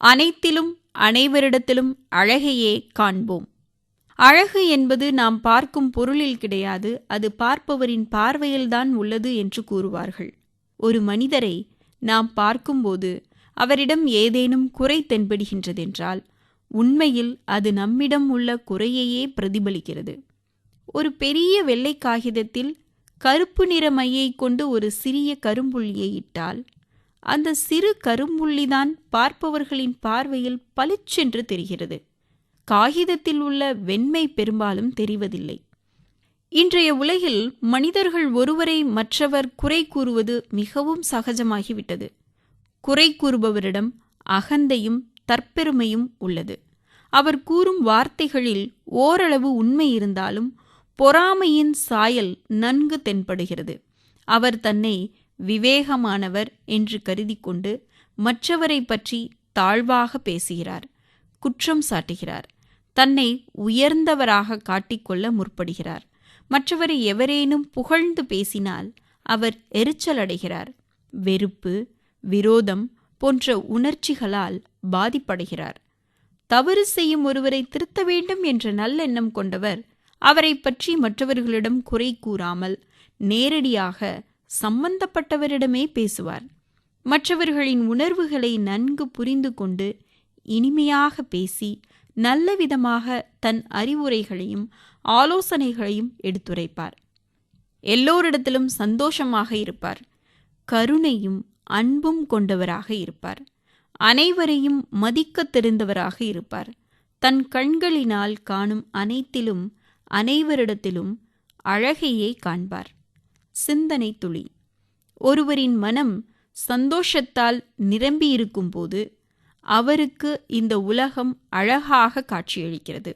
அனைத்திலும் அனைவரிடத்திலும் அழகையே காண்போம். அழகு என்பது நாம் பார்க்கும் பொருளில் கிடையாது அது பார்ப்பவரின் பார்வையில்தான் உள்ளது என்று கூறுவார்கள். ஒரு மனிதரை நாம் பார்க்கும்போது அவரிடம் ஏதேனும் குறை தென்படுகின்றதென்றால் உண்மையில் அது நம்மிடம் உள்ள குறையையே பிரதிபலிக்கிறது. ஒரு பெரிய வெள்ளை காகிதத்தில் கருப்பு நிற மையை கொண்டு ஒரு சிறிய கரும்புள்ளியை இட்டால் அந்த சிறு கரும்புள்ளிதான் பார்ப்பவர்களின் பார்வையில் பளிச்சென்று தெரிகிறது. காகிதத்தில் உள்ள வெண்மை பெரும்பாலும் தெரிவதில்லை. இன்றைய உலகில் மனிதர்கள் ஒருவரை மற்றவர் குறை கூறுவது மிகவும் சகஜமாகிவிட்டது. குறை கூறுபவரிடம் அகந்தையும் தற்பெருமையும் உள்ளது. அவர் கூறும் வார்த்தைகளில் ஓரளவு உண்மை இருந்தாலும் பொறாமையின் சாயல் நன்கு தென்படுகிறது. அவர் தன்னை விவேகமானவர் என்று கருதி கொண்டு மற்றவரை பற்றி தாழ்வாக பேசுகிறார் குற்றம் சாட்டுகிறார் தன்னை உயர்ந்தவராக காட்டிக்கொள்ள முற்படுகிறார். மற்றவரை எவரேனும் புகழ்ந்து பேசினால் அவர் எரிச்சலடைகிறார் வெறுப்பு விரோதம் போன்ற உணர்ச்சிகளால் பாதிப்படைகிறார். தவறு செய்யும் ஒருவரை திருத்த வேண்டும் என்ற நல்லெண்ணம் கொண்டவர் அவரை பற்றி மற்றவர்களிடம் குறை கூறாமல் நேரடியாக சம்பந்தப்பட்டவரிடமே பேசுவார். மற்றவர்களின் உணர்வுகளை நன்கு புரிந்து கொண்டு இனிமையாக பேசி நல்ல விதமாக தன் அறிவுரைகளையும் ஆலோசனைகளையும் எடுத்துரைப்பார். எல்லோரிடத்திலும் சந்தோஷமாக இருப்பார். கருணையும் அன்பும் கொண்டவராக இருப்பார். அனைவரையும் மதிக்கத் தெரிந்தவராக இருப்பார். தன் கண்களினால் காணும் அனைத்திலும் அனைவரிடத்திலும் அழகையே காண்பார். சிந்தனை துளி ஒருவரின் மனம் சந்தோஷத்தால் நிரம்பியிருக்கும்போது அவருக்கு இந்த உலகம் அழகாக காட்சியளிக்கிறது.